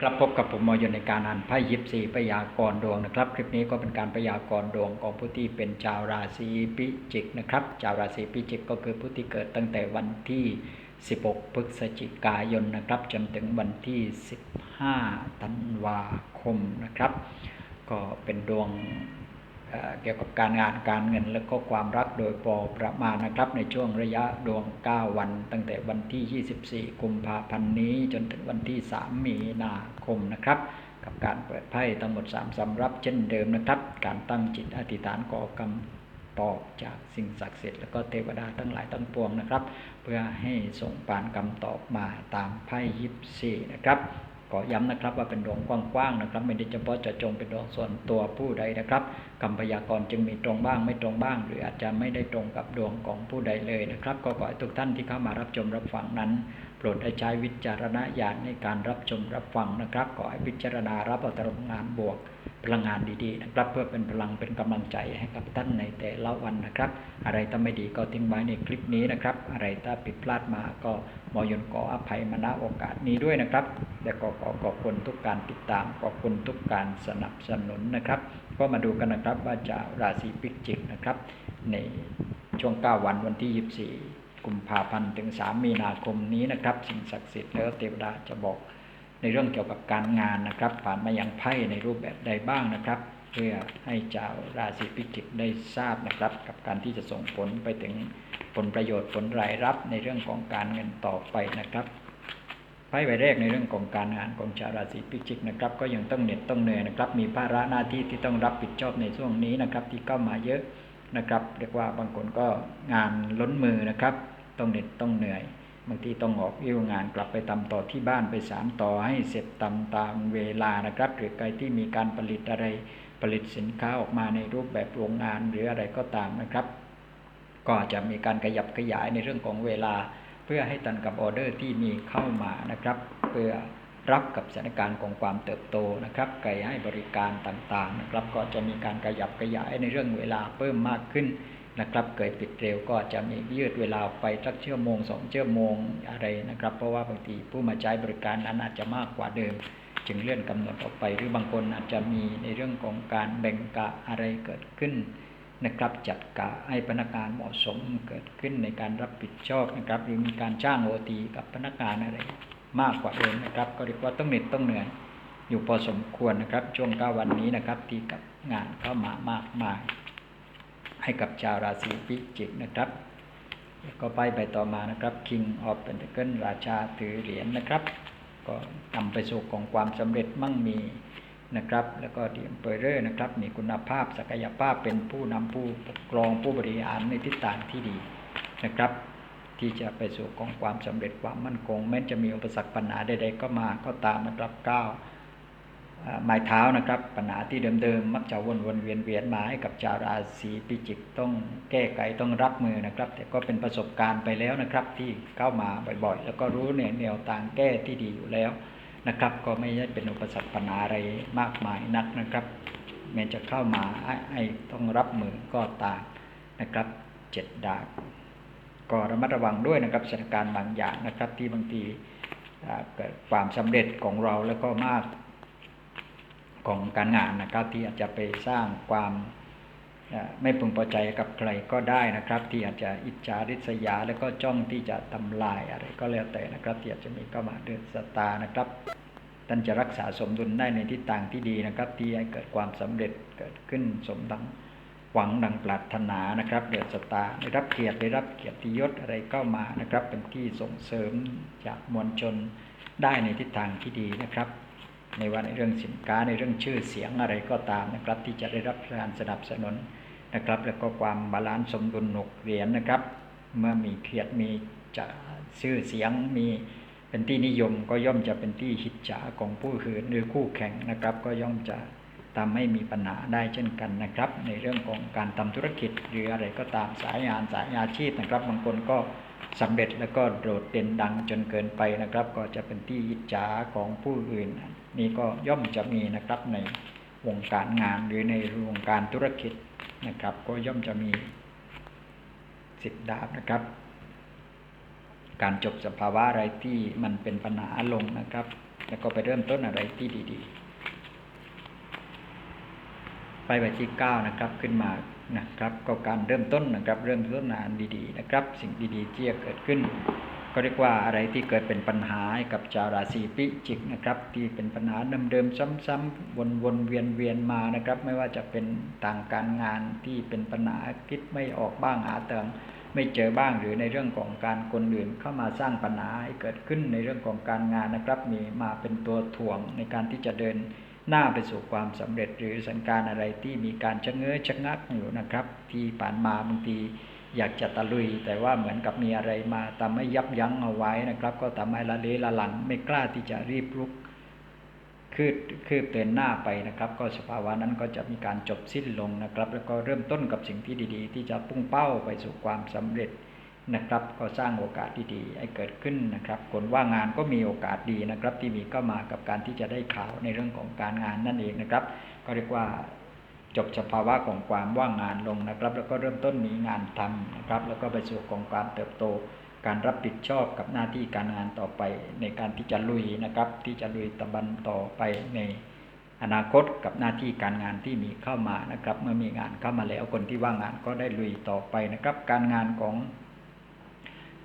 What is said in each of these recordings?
ครับพบกับผมมอยนในการอ่านไพ่ยิปซีพยากรดวงนะครับ คลิปนี้ก็เป็นการพยากรดวงของผู้ที่เป็นชาวราศีพิจิกนะครับ ชาวราศีพิจิกก็คือผู้ที่เกิดตั้งแต่วันที่ 16 พฤศจิกายนนะครับ จนถึงวันที่ 15 ธันวาคมนะครับ ก็เป็นดวง เกี่ยวกับการงานการเงินและก็ความรักโดยพอประมาณนะครับ ในช่วงระยะดวง 9 วัน ตั้งแต่วันที่ 24 กุมภาพันธ์นี้จนถึงวันที่ 3 มีนาคมนะครับ กับการเปิดไพ่ทั้งหมด 3สำรับเช่นเดิมนะครับ การตั้งจิตอธิษฐานก่อกรรมตอบจากสิ่งศักดิ์สิทธิ์แล้วก็เทวดาทั้งหลายทั้งปวงนะครับ เพื่อให้ส่งปานคำตอบมาตามไพ่ยิปซีนะครับ ขอย้ำนะครับว่าเป็นดวงกว้างๆนะครับ ไม่ได้เฉพาะจะจงเป็นดวงส่วนตัวผู้ใดนะครับคำพยากรณ์จึงมีตรงบ้างไม่ตรงบ้าง หรืออาจจะไม่ได้ตรงกับดวงของผู้ใดเลยนะครับ ก็ขอให้ทุกท่านที่เข้ามารับชมรับฟังนั้นโปรดได้ใช้วิจารณญาณในการรับชมรับฟังนะครับขอให้พิจารณารับเอาตรงงานบวก พลังงานดีๆนะครับ เพื่อเป็นพลังเป็นกำลังใจให้กับท่านในแต่ละวันนะครับ อะไรถ้าไม่ดีก็ทิ้งไว้ในคลิปนี้นะครับ อะไรถ้าผิดพลาดมาก็มอยนขออภัยมาณโอกาสนี้ด้วยนะครับและก็ขอขอบคุณทุกการติดตามขอบคุณทุกการสนับสนุนนะครับ ก็มาดูกันนะครับว่าจะราศีพิจิกนะครับ ในช่วง 9 วันวันที่ 24กุมภาพันธ์ถึง 3 มีนาคมนี้นะครับ สิ่งศักดิ์สิทธิ์แล้วเทวดาจะบอก ในเรื่องเกี่ยวกับการงานนะครับ ผ่านมายังไพ่ในรูปแบบใดบ้างนะครับ เพื่อให้ชาวราศีพิจิกได้ทราบนะครับ กับการที่จะส่งผลไปถึงผลประโยชน์ผลรายรับในเรื่องของการเงินต่อไปนะครับไพ่ใบแรกในเรื่องของการงานของชาวราศีพิจิกนะครับ ก็ยังต้องเหน็ดต้องเหนื่อยนะครับ มีภาระหน้าที่ที่ต้องรับผิดชอบในช่วงนี้นะครับ ที่เข้ามาเยอะนะครับ เรียกว่าบางคนก็งานล้นมือนะครับ ต้องเหน็ดต้องเหนื่อย บางทีต้องออกอิ่วงานกลับไปทำต่อที่บ้านไปสามต่อให้เสร็จตามตามเวลานะครับ หรือใครที่มีการผลิตอะไรผลิตสินค้าออกมาในรูปแบบโรงงานหรืออะไรก็ตามนะครับ ก็จะมีการขยับขยายในเรื่องของเวลา เพื่อให้ตันกับออเดอร์ที่มีเข้ามานะครับ เพื่อรับกับสถานการณ์ของความเติบโตนะครับไก่ให้บริการต่างๆนะครับ ก็จะมีการขยับขยายในเรื่องเวลาเพิ่มมากขึ้น นะครับ เกิดปิดเร็วก็จะมียืดเวลาไปสักเชั่วโมงสองเชั่วโมงอะไรนะครับ เพราะว่าบางทีผู้มาใช้บริการนั้นอาจจะมากกว่าเดิม จึงเลื่อนกำหนดออกไป หรือบางคนอาจจะมีในเรื่องของการแบ่งกะอะไรเกิดขึ้นนะครับจัดกะให้พนักงานเหมาะสมเกิดขึ้นในการรับผิดชอบนะครับ หรือมีการจ้างโอทีกับพนักงานอะไร มากกว่าเดิมนะครับ ก็เรียกว่าต้องเหน็ดต้องเหนื่อยอยู่พอสมควรนะครับ ช่วงเก้าวันนี้นะครับ ที่กับงานเข้ามามากมาย ให้กับชาวราศีพิจิกนะครับแล้วก็ไปไปต่อมานะครับ King of Pentacle ราชาถือเหรียญนะครับ ก็นำไปสู่ของความสำเร็จมั่งมีนะครับ แล้วก็ดีมเปอเรอร์นะครับ มีคุณภาพศักยภาพเป็นผู้นำผู้ปกครองผู้บริหารในทิศทางที่ดีนะครับ ที่จะไปสู่ของความสำเร็จความมั่นคง แม้จะมีอุปสรรคปัญหาใดๆก็มาก็ตามนะครับก้าว ไม้เท้านะครับ ปัญหาที่เดิมๆมักจะวนวนๆเวียนเวียนมาให้กับชาวราศีพิจิกต้องแก้ไขต้องรับมือนะครับ แต่ก็เป็นประสบการณ์ไปแล้วนะครับ ที่เข้ามาบ่อยๆ แล้วก็รู้แนวแนวทางแก้ที่ดีอยู่แล้วนะครับ ก็ไม่ใช่เป็นอุปสรรคปัญหาอะไรมากมายนักนะครับแม้จะเข้ามาให้ต้องรับมือก็ตามนะครับเจ็ดดาบก็ระมัดระวังด้วยนะครับสถานการณ์บางอย่างนะครับที่บางทีเกิดความสำเร็จของเราแล้วก็มาก ของการงานนะครับ ที่อาจจะไปสร้างความไม่พึงพอใจกับใครก็ได้นะครับ ที่อาจจะอิจฉาริษยา แล้วก็จ้องที่จะทำลายอะไรก็แล้วแต่นะครับ ที่อาจจะมีเข้ามาเดือดสตานะครับท่านจะรักษาสมดุลได้ในทิศทางที่ดีนะครับ ที่ให้เกิดความสำเร็จเกิดขึ้นสมดังหวังดังปรารถนานะครับเดือดสตาได้รับเกียรติได้รับเกียรติยศอะไรเข้ามานะครับ เป็นที่ส่งเสริมจากมวลชนได้ในทิศทางที่ดีนะครับ ในว่าในเรื่องสินค้าในเรื่องชื่อเสียงอะไรก็ตามนะครับ ที่จะได้รับการสนับสนุนนะครับ แล้วก็ความบาลานซ์สมดุลหนกเหรียญนะครับ เมื่อมีเกียรติมีจะชื่อเสียงมีเป็นที่นิยมก็ย่อมจะเป็นที่หิจฉาของผู้อื่นหรือคู่แข่งนะครับ ก็ย่อมจะทำให้มีปัญหาได้เช่นกันนะครับ ในเรื่องของการทำธุรกิจหรืออะไรก็ตามสายงานสายอาชีพนะครับ บางคนก็สำเร็จแล้วก็โดดเด่นดังจนเกินไปนะครับ ก็จะเป็นที่อิจฉาของผู้อื่น นี่ก็ย่อมจะมีนะครับในวงการงานหรือในวงการธุรกิจนะครับ ก็ย่อมจะมีสิทธิดาบนะครับ การจบสภาวะอะไรที่มันเป็นปัญหาลงนะครับ แล้วก็ไปเริ่มต้นอะไรที่ดี ๆ ไปใบที่เก้านะครับขึ้นมานะครับ ก็การเริ่มต้นนะครับ เริ่มต้นงานดีๆ นะครับ สิ่งดีๆที่จะเกิดขึ้น ก็เรียกว่าอะไรที่เกิดเป็นปัญหากับชาวราศีพิจิกนะครับ ที่เป็นปัญหาเดิมๆซ้ำๆวนๆเวียนๆมานะครับ ไม่ว่าจะเป็นทางการงานที่เป็นปัญหาคิดไม่ออกบ้างหาเติงไม่เจอบ้างหรือในเรื่องของการคนอื่นเข้ามาสร้างปัญหาให้เกิดขึ้นในเรื่องของการงานนะครับ มีมาเป็นตัวถ่วงในการที่จะเดินหน้าไปสู่ความสำเร็จหรือสัญการอะไรที่มีการชะเง้อชะงักอยู่นะครับ ที่ผ่านมาบางที อยากจะตะลุย แต่ว่าเหมือนกับมีอะไรมาทำให้ยับยั้งเอาไว้นะครับ ก็ทำให้ละเลละหลังไม่กล้าที่จะรีบลุกคืบคืบเดินหน้าไปนะครับ ก็สภาวะนั้นก็จะมีการจบสิ้นลงนะครับ แล้วก็เริ่มต้นกับสิ่งที่ดีๆ ที่จะพุ่งเป้าไปสู่ความสำเร็จนะครับ ก็สร้างโอกาสดีๆให้เกิดขึ้นนะครับ คนว่างงานก็มีโอกาสดีนะครับ ที่มีก็มากับการที่จะได้ข่าวในเรื่องของการงานนั่นเองนะครับ ก็เรียกว่า จบสภาวะของความว่างงานลงนะครับ แล้วก็เริ่มต้นมีงานทำนะครับ แล้วก็ไปสู่ของความเติบโต การรับผิดชอบกับหน้าที่การงานต่อไปในการที่จะลุยนะครับ ที่จะลุยตะบันต่อไปในอนาคตกับหน้าที่การงานที่มีเข้ามานะครับ เมื่อมีงานเข้ามาแล้วคนที่ว่างงานก็ได้ลุยต่อไปนะครับ การงานของ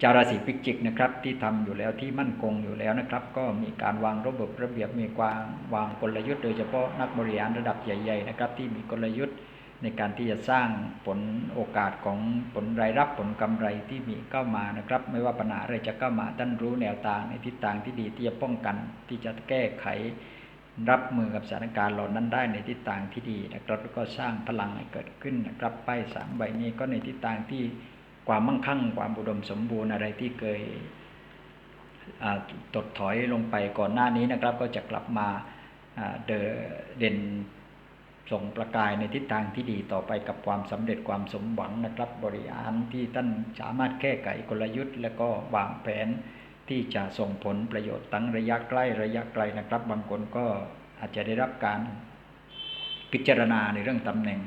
ชาวราศีพิจิกนะครับที่ทำอยู่แล้วที่มั่นคงอยู่แล้วนะครับ ก็มีการวางระบบระเบียบมีความวางกลยุทธ์โดยเฉพาะนักบริหารระดับใหญ่ๆนะครับ ที่มีกลยุทธ์ในการที่จะสร้างผลโอกาสของผลรายรับผลกำไรที่มีเข้ามานะครับ ไม่ว่าปัญหาอะไรจะเข้ามาท่านรู้แนวทางในทิศทางที่ดีที่จะป้องกันที่จะแก้ไขรับมือกับสถานการณ์เหล่านั้นได้ในทิศทางที่ดีนะครับแล้วก็สร้างพลังให้เกิดขึ้นนะครับป้ายสามใบนี้ก็ในทิศทางที่ ความมั่งคั่ง ความอุดมสมบูรณ์อะไรที่เคยตดถอยลงไปก่อนหน้านี้นะครับ ก็จะกลับมาเด่นส่งประกายในทิศทางที่ดีต่อไปกับความสำเร็จความสมหวังนะครับ บริหารที่ท่านสามารถแก้ไขกลยุทธ์ และก็วางแผนที่จะส่งผลประโยชน์ตั้งระยะใกล้ระยะไกลนะครับ บางคนก็อาจจะได้รับการพิจารณาในเรื่องตำแหน่ง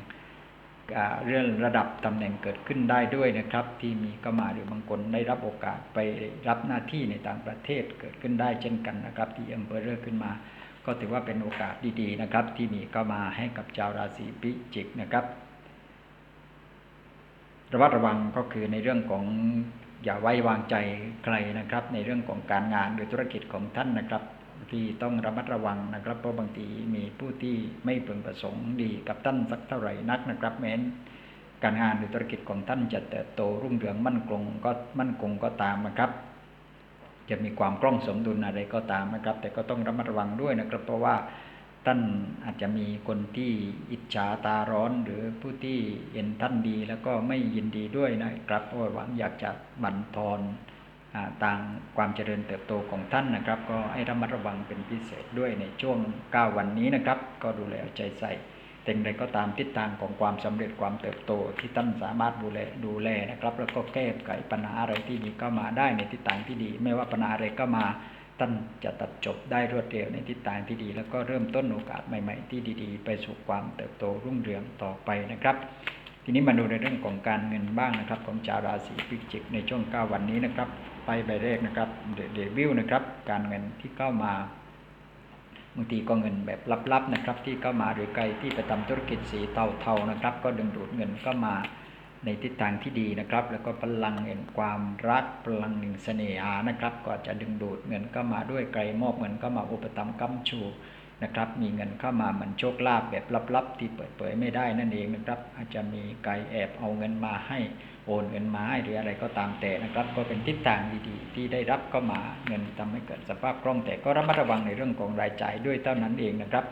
เรื่องระดับตำแหน่งเกิดขึ้นได้ด้วยนะครับ ที่มีก็มาหรือบางคนได้รับโอกาสไปรับหน้าที่ในต่างประเทศเกิดขึ้นได้เช่นกันนะครับ ที่เอ็มเบอร์ขึ้นมา ก็ถือว่าเป็นโอกาสดีๆนะครับ ที่มีก็มาให้กับชาวราศีพิจิกนะครับ ระวัดระวังก็คือในเรื่องของอย่าไว้วางใจใครนะครับ ในเรื่องของการงานหรือธุรกิจของท่านนะครับ ที่ต้องระมัดระวังนะครับ เพราะบางทีมีผู้ที่ไม่พึงประสงค์ดีกับท่านสักเท่าไหร่นักนะครับ แม้นการงานหรือธุรกิจของท่านจะเติบโตรุ่งเรืองมั่นคงก็มั่นคงก็ตามนะครับ จะมีความกล้องสมดุลอะไรก็ตามนะครับ แต่ก็ต้องระมัดระวังด้วยนะครับ เพราะว่าท่านอาจจะมีคนที่อิจฉาตาร้อน หรือผู้ที่เห็นท่านดีแล้วก็ไม่ยินดีด้วยนะครับเพราะหวังอยากจะบั่นทอน ต่างความเจริญเติบโตของท่านนะครับ ก็ให้ระมัดระวังเป็นพิเศษด้วยในช่วง 9 วันนี้นะครับ ก็ดูแลใจใส่แต่ใดก็ตามทิศทางของความสำเร็จความเติบโตที่ท่านสามารถดูแลดูแลนะครับ แล้วก็แก้ไขปัญหาอะไรที่มีเข้ามาได้ในทิศทางที่ดี ไม่ว่าปัญหาอะไรก็มาท่านจะตัดจบได้รวดเร็วในทิศทางที่ดี แล้วก็เริ่มต้นโอกาสใหม่ ๆ ที่ดี ๆ ไปสู่ความเติบโตรุ่งเรืองต่อไปนะครับ ทีนี้มาดูในเรื่องของการเงินบ้างนะครับ ของชาวราศีพิจิกในช่วง 9 วันนี้นะครับ ไปใบแรกนะครับเดวิลนะครับ การเงินที่เข้ามาบางทีก็เงินแบบลับๆนะครับ ที่เข้ามาหรือไกลที่ไปทำธุรกิจสีเทาๆนะครับ ก็ดึงดูดเงินก็มาในทิศทางที่ดีนะครับ แล้วก็พลังแห่งความรักพลังหนึ่งเสน่หานะครับ ก็จะดึงดูดเงินก็มาด้วยไกลมอบเงินก็มาอุปถัมภ์กำชูนะครับ มีเงินเข้ามาเหมือนโชคลาภแบบลับๆ ที่เปิดเผยไม่ได้นั่นเองนะครับ อาจจะมีไกลแอบเอาเงินมาให้ โอนเงินมาให้หรืออะไรก็ตามแต่นะครับ ก็เป็นทิศทางดีๆ ที่ได้รับก็มาเงินทำให้เกิดสภาพคล่องแต่ก็ระมัดระวังในเรื่องของรายจ่ายด้วยเท่านั้นเองนะครับ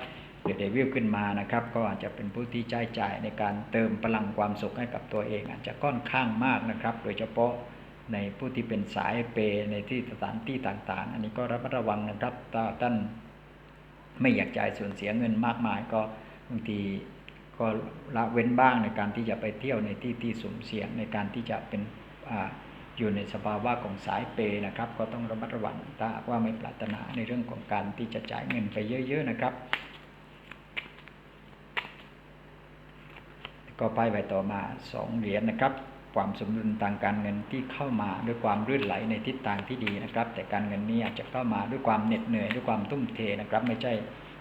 เดเดวิลขึ้นมานะครับ ก็อาจจะเป็นผู้ที่ใช้จ่ายในการเติมพลังความสุขให้กับตัวเอง อาจจะค่อนข้างมากนะครับ โดยเฉพาะในผู้ที่เป็นสายเปในที่สถานที่ต่างๆ อันนี้ก็ระมัดระวังนะครับถ้าท่านไม่อยากจ่ายส่วนเสียเงินมากมายก็บางที ก็ละเว้นบ้างในการที่จะไปเที่ยวในที่ที่สุ่มเสี่ยงในการที่จะเป็นออยู่ในสภาวะของสายเปนะครับ ก็ต้องระมัดระวังถ้าว่าไม่ปรารถนาในเรื่องของการที่จะจ่ายเงินไปเยอะ ๆนะครับ ก็ไปไปต่อมาสองเหรียญนะครับ ความสมดุลทางการเงินที่เข้ามาด้วยความรื่นไหลในทิศทางที่ดีนะครับ แต่การเงินนี้อาจจะเข้ามาด้วยความเหน็ดเหนื่อยด้วยความทุ่มเทนะครับ ไม่ใช่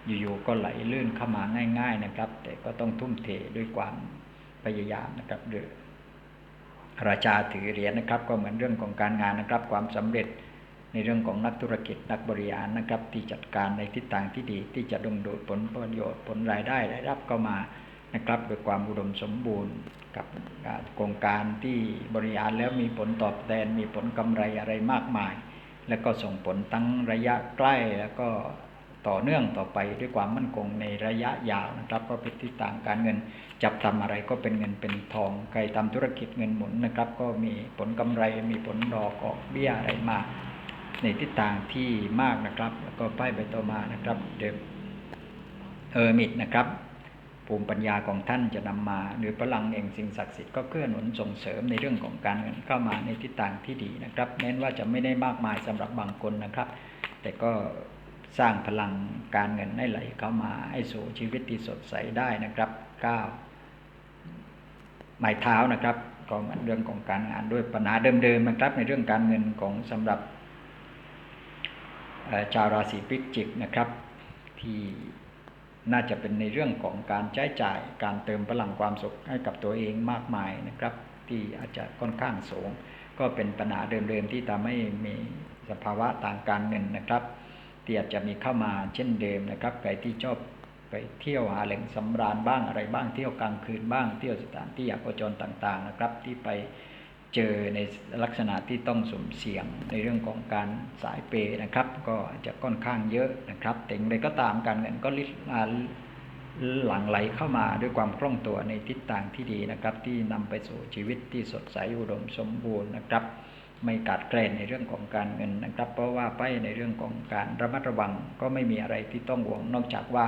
อยู่ๆก็ไหลลื่นเข้ามาง่าย ๆนะครับ แต่ก็ต้องทุ่มเทด้วยความพยายามนะครับหรือราชาถือเหรียญนะครับ ก็เหมือนเรื่องของการงานนะครับ ความสำเร็จในเรื่องของนักธุรกิจนักบริหารนะครับ ที่จัดการในทิศทางที่ดีที่จะดึงดูดผลประโยชน์ผลรายได้ได้รับเข้ามานะครับด้วยความอุดมสมบูรณ์กับโครงการที่บริหารแล้วมีผลตอบแทนมีผลกำไรอะไรมากมาย และก็ส่งผลทั้งระยะใกล้แล้วก็ ต่อเนื่องต่อไปด้วยความมั่นคงในระยะยาวนะครับ ก็เป็นทิศทางการเงินจับทำอะไรก็เป็นเงินเป็นทองใครทำธุรกิจเงินหมุนนะครับ ก็มีผลกำไรมีผลดอกออกเบี้ยอะไรมาในทิศทางที่มากนะครับ แล้วก็ป้ายใบต่อมานะครับเดิมเออร์มิดนะครับภูมิปัญญาของท่านจะนำมา หรือพลังเองสิ่งศักดิ์สิทธิ์ก็เกื้อหนุนส่งเสริมในเรื่องของการเงินเข้ามาในทิศทางที่ดีนะครับแม้ว่าจะไม่ได้มากมายสำหรับบางคนนะครับ แต่ก็ สร้างพลังการเงินให้ไหลเข้ามาให้สู่ชีวิตที่สดใสได้นะครับก้าวไม้เท้านะครับก็เหมือนเรื่องของการงานด้วยปัญหาเดิมๆนะครับ ในเรื่องการเงินของสำหรับชาวราศีพิจิกนะครับ ที่น่าจะเป็นในเรื่องของการใช้จ่ายการเติมพลังความสุขให้กับตัวเองมากมายนะครับ ที่อาจจะค่อนข้างสูง ก็เป็นปัญหาเดิมๆที่ทำให้มีสภาวะต่างการเงินนะครับ ที่อาจจะมีเข้ามาเช่นเดิมนะครับใครที่ชอบไปเที่ยวหาแหล่งสำราญบ้างอะไรบ้างเที่ยวกลางคืนบ้างเที่ยวสถานที่อยากโจรต่างๆนะครับ ที่ไปเจอในลักษณะที่ต้องสมเสี่ยงในเรื่องของการสายเปนะครับ ก็อาจจะค่อนข้างเยอะนะครับแต่อย่างไรก็ตามการเงินก็ลิหลั่งไหลเข้ามาด้วยความคล่องตัวในทิศทางที่ดีนะครับ ที่นำไปสู่ชีวิตที่สดใสอุดมสมบูรณ์นะครับ ไม่กัดแกลนในเรื่องของการเงินนะครับ เพราะว่าไปในเรื่องของการระมัดระวังก็ไม่มีอะไรที่ต้องห่วง นอกจากว่า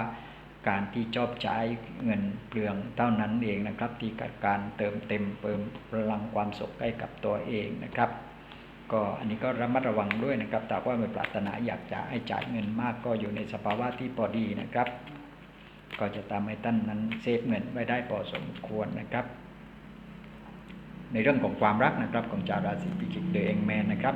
การที่ชอบใช้เงินเปลืองเท่านั้นเองนะครับ ที่การเติมเต็มเติมพลังความสุขให้กับตัวเองนะครับ ก็อันนี้ก็ระมัดระวังด้วยนะครับแต่ว่าไม่ปรารถนาอยากจะให้จ่ายเงินมากก็อยู่ในสภาวะที่พอดีนะครับ ก็จะทำให้ท่านนั้นเซฟเงินไว้ได้พอสมควรนะครับ ในเรื่องของความรักนะครับ ของชาวราศีพิจิกเดอเองแมนนะครับ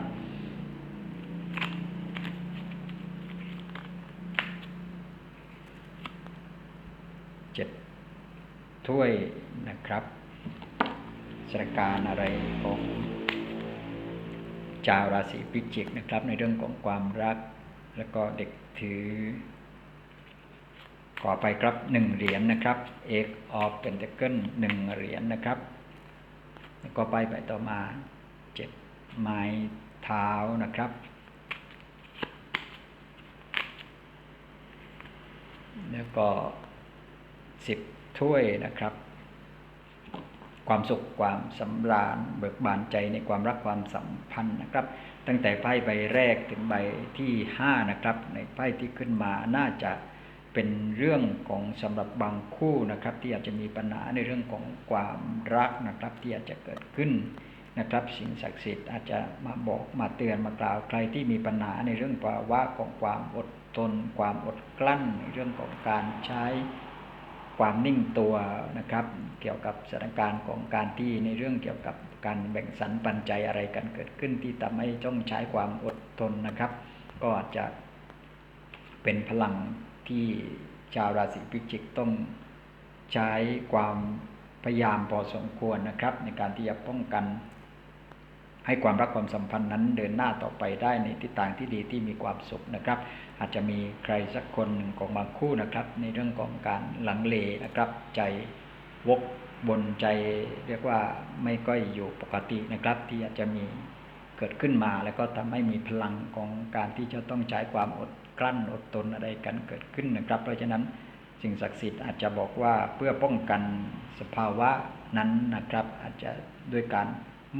เจ็ดถ้วยนะครับสถานการณ์อะไรของชาวราศีพิจิกนะครับ ในเรื่องของความรัก แล้วก็เด็กถือขอไปครับหนึ่งเหรียญนนะครับเอกออฟเป็นเทเกิลหนึ่งเหรียญนนะครับ แล้วก็ไปไปต่อมาเจ็ดไม้เท้านะครับ แล้วก็สิบถ้วยนะครับ ความสุขความสำราญเบิกบานใจในความรักความสัมพันธ์นะครับ ตั้งแต่ไพ่ใบแรกถึงใบที่ห้านะครับ ในไพ่ที่ขึ้นมาน่าจะ เป็นเรื่องของสำหรับบางคู่นะครับ ที่อาจจะมีปัญหาในเรื่องของความรักนะครับ ที่อาจจะเกิดขึ้นนะครับ สิ่งศักดิ์สิทธิ์อาจจะมาบอกมาเตือนมากล่าวใครที่มีปัญหาในเรื่องภาวะของความอดทน ความอดกลั้นในเรื่องของการใช้ความนิ่งตัวนะครับ เกี่ยวกับสถานการณ์ของการที่ในเรื่องเกี่ยวกับการแบ่งสรรปันใจอะไรกันเกิดขึ้นที่ทำให้ต้องใช้ความอดทนนะครับ ก็อาจจะเป็นพลัง ที่ชาวราศีพิจิกต้องใช้ความพยายามพอสมควรนะครับ ในการที่จะป้องกัน ให้ความรักความสัมพันธ์นั้นเดินหน้าต่อไปได้ในทิศทางที่ดีที่มีความสุขนะครับ อาจจะมีใครสักคนหนึ่งของบางคู่นะครับ ในเรื่องของการหลังเลนะครับ ใจวกบนใจเรียกว่าไม่ก็อยู่ปกตินะครับ ที่อาจจะมีเกิดขึ้นมาแล้วก็ทำให้มีพลังของการที่จะต้องใช้ความอด กลั้นอดทนอะไรกันเกิดขึ้นนะครับ เพราะฉะนั้นสิ่งศักดิ์สิทธิ์อาจจะบอกว่าเพื่อป้องกันสภาวะนั้นนะครับ อาจจะด้วยการ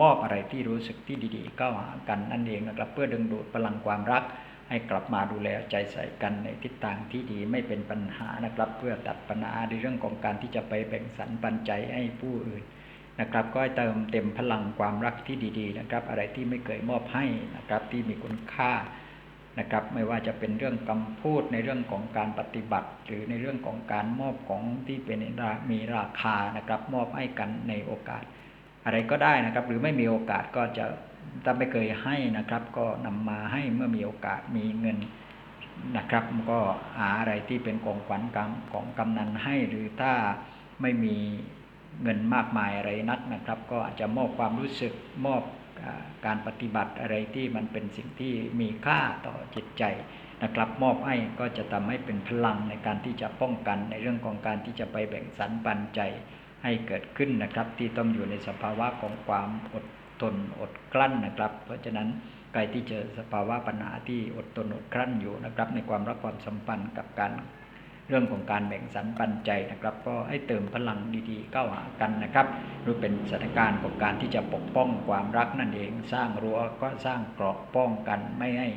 มอบอะไรที่รู้สึกที่ดีๆเข้าหากันนั่นเองนะครับ เพื่อดึงดูดพลังความรัก ให้กลับมาดูแลใจใส่กันในทิศทางที่ดีไม่เป็นปัญหานะครับ เพื่อตัดปัญหาในเรื่องของการที่จะไปแบ่งสรรปันใจให้ผู้อื่นนะครับ ก็ให้เติมเต็มพลังความรักที่ดี ๆ นะครับ อะไรที่ไม่เคยมอบให้นะครับที่มีคุณค่า นะครับ ไม่ว่าจะเป็นเรื่องคำพูดในเรื่องของการปฏิบัติ หรือในเรื่องของการมอบของที่เป็นมีราคานะครับ มอบให้กันในโอกาส อะไรก็ได้นะครับ หรือไม่มีโอกาสก็จะถ้าไม่เคยให้นะครับ ก็นำมาให้เมื่อมีโอกาสมีเงินนะครับก็หาอะไรที่เป็นของขวัญของกำนันให้หรือถ้าไม่มีเงินมากมายอะไรนักนะครับ ก็อาจจะมอบความรู้สึกมอบ การปฏิบัติอะไรที่มันเป็นสิ่งที่มีค่าต่อจิตใจนะครับมอบให้ก็จะทำให้เป็นพลังในการที่จะป้องกันในเรื่องของการที่จะไปแบ่งสรรปันใจให้เกิดขึ้นนะครับ ที่ต้องอยู่ในสภาวะของความอดทนอดกลั้นนะครับ เพราะฉะนั้นใครที่เจอสภาวะปัญหาที่อดทนอดกลั้นอยู่นะครับ ในความรักความสัมพันธ์กับการ เรื่องของการแบ่งสรรปันใจนะครับก็ให้เติมพลังดีๆเข้าหากันนะครับรือเป็นสถานการณ์ของการที่จะปกป้องความรักนั่นเอง สร้างรั้วก็สร้างเกราะป้องกันไม่ให้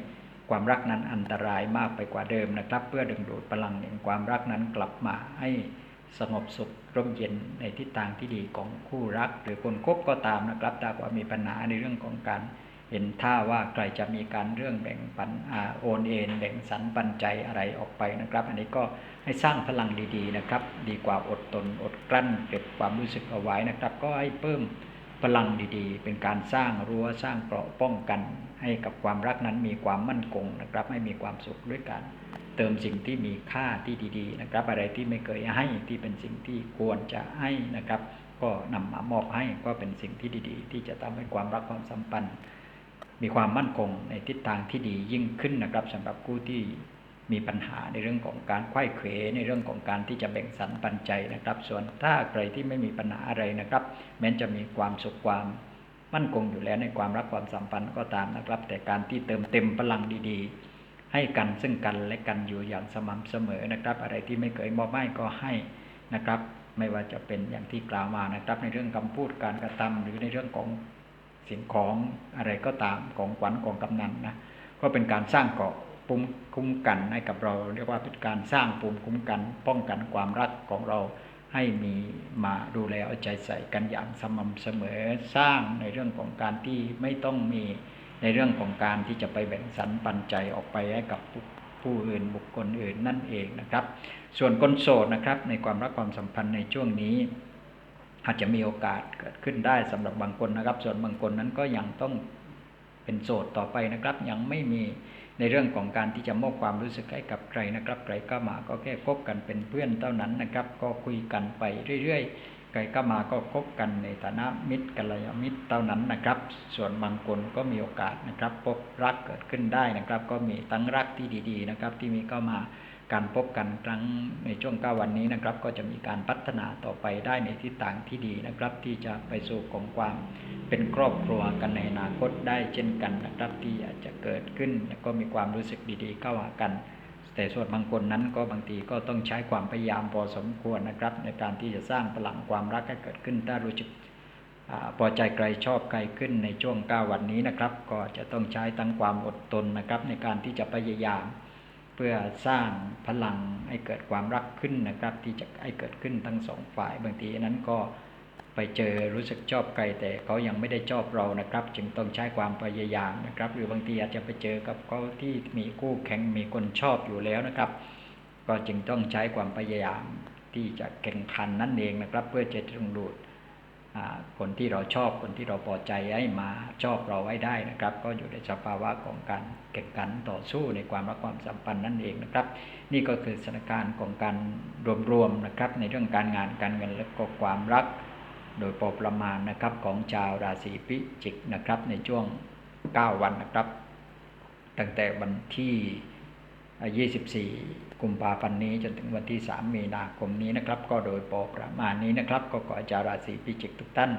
ความรักนั้นอันตรายมากไปกว่าเดิมนะครับ เพื่อดึงดูดพลังแห่งความรักนั้นกลับมาให้สงบสุขร่มเย็นในทิศทางที่ดีของคู่รัก หรือคนคบก็ตามนะครับถ้าว่ามีปัญหาในเรื่องของการเห็นท่าว่าใครจะมีการเรื่องแบ่งปันโอนเอ็นแบ่งสรรปันใจอะไรออกไปนะครับ อันนี้ก็ ให้สร้างพลังดีๆนะครับ ดีกว่าอดทนอดกลั้นเก็บความรู้สึกเอาไว้นะครับ ก็ให้เพิ่มพลังดีๆ เป็นการสร้างรั้วสร้างเกราะป้องกัน ให้กับความรักนั้นมีความมั่นคงนะครับให้มีความสุขด้วยกันเติมสิ่งที่มีค่าที่ดีๆนะครับ อะไรที่ไม่เคยให้ที่เป็นสิ่งที่ควรจะให้นะครับ ก็นำมามอบให้ก็เป็นสิ่งที่ดีๆ ที่จะทำให้ความรักความสัมพันธ์ มีความมั่นคงในทิศทางที่ดียิ่งขึ้นนะครับสำหรับผู้ที่ มีปัญหาในเรื่องของการไข้เขวในเรื่องของการที่จะแบ่งสรรปันใจนะครับ ส่วนถ้าใครที่ไม่มีปัญหาอะไรนะครับ แม้จะมีความสุขความมั่นคงอยู่แล้วในความรักความสัมพันธ์ก็ตามนะครับ แต่การที่เติมเต็มพลังดีๆ ให้กันซึ่งกันและกันอยู่อย่างสม่ำเสมอนะครับ อะไรที่ไม่เคยมอบให้ก็ให้นะครับ ไม่ว่าจะเป็นอย่างที่กล่าวมานะครับ ในเรื่องคำพูดการกระทำหรือในเรื่องของสิ่งของอะไรก็ตามของขวัญของกำนันนะก็เป็นการสร้างเกาะ ภูมิคุ้มกันให้กับเรา เรียกว่าเป็นการสร้างภูมิคุ้มกัน ป้องกันความรักของเราให้มีมาดูแลเอาใจใส่กันอย่างสม่ำเสมอสร้างในเรื่องของการที่ไม่ต้องมีในเรื่องของการที่จะไปแบ่งสรรปันใจออกไปให้กับผู้อื่นบุคคลอื่นนั่นเองนะครับ ส่วนคนโสดนะครับ ในความรักความสัมพันธ์ในช่วงนี้ อาจจะมีโอกาสเกิดขึ้นได้สำหรับบางคนนะครับ ส่วนบางคนนั้นก็ยังต้องเป็นโสดต่อไปนะครับ ยังไม่มี ในเรื่องของการที่จะมอบความรู้สึกให้กับใครนะครับใครก็มาก็แค่คบกันเป็นเพื่อนเท่านั้นนะครับ ก็คุยกันไปเรื่อยๆใครก็มาก็คบกันในฐานะมิตรกัลยาณมิตรเท่านั้นนะครับ ส่วนบางคนก็มีโอกาสนะครับ พบรักเกิดขึ้นได้นะครับ ก็มีตั้งรักที่ดี ๆ นะครับ ที่มีก็มา การพบกันครั้งในช่วงเก้าวันนี้นะครับ ก็จะมีการพัฒนาต่อไปได้ในทิศทางที่ดีนะครับ ที่จะไปสู่ของความเป็นครอบครัวกันในอนาคตได้เช่นกันนะครับที่อาจจะเกิดขึ้น แล้วก็มีความรู้สึกดีๆเข้าหากัน แต่ส่วนบางคนนั้นก็บางทีก็ต้องใช้ความพยายามพอสมควรนะครับ ในการที่จะสร้างพลังความรักให้เกิดขึ้นถ้ารู้สึกพอใจใครชอบใครขึ้นในช่วง 9 วันนี้นะครับ ก็จะต้องใช้ทั้งความอดทนนะครับในการที่จะพยายาม เพื่อสร้างพลังให้เกิดความรักขึ้นนะครับ ที่จะให้เกิดขึ้นทั้งสองฝ่าย บางทีนั้นก็ไปเจอรู้สึกชอบใครแต่เขายังไม่ได้ชอบเรานะครับ จึงต้องใช้ความพยายามนะครับ หรือบางทีอาจจะไปเจอกับเขาที่มีคู่แข่งมีคนชอบอยู่แล้วนะครับ ก็จึงต้องใช้ความพยายามที่จะแข่งขันนั่นเองนะครับ เพื่อจะดึงดูด คนที่เราชอบคนที่เราพอใจให้มาชอบเราไว้ได้นะครับ ก็อยู่ในสภาวะของการแข่งขันต่อสู้ในความรักความสัมพันธ์นั่นเองนะครับ นี่ก็คือสถานการณ์ของการรวมๆนะครับ ในเรื่องการงานการเงินและก็ความรัก โดยพอประมาณนะครับของชาวราศีพิจิกนะครับ ในช่วง 9 วันนะครับ ตั้งแต่วันที่ 24 กุมภาพันธ์นี้จนถึงวันที่ 3 มีนาคมนี้นะครับ ก็โดยปประมาณนี้นะครับ ก็ขอจาราศีพิจิกทุกท่าน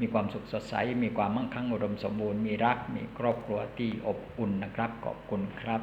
มีความสุขสดใส มีความมั่งคั่งอุดมสมบูรณ์ มีรัก มีครอบครัวที่อบอุ่นนะครับ ขอบคุณครับ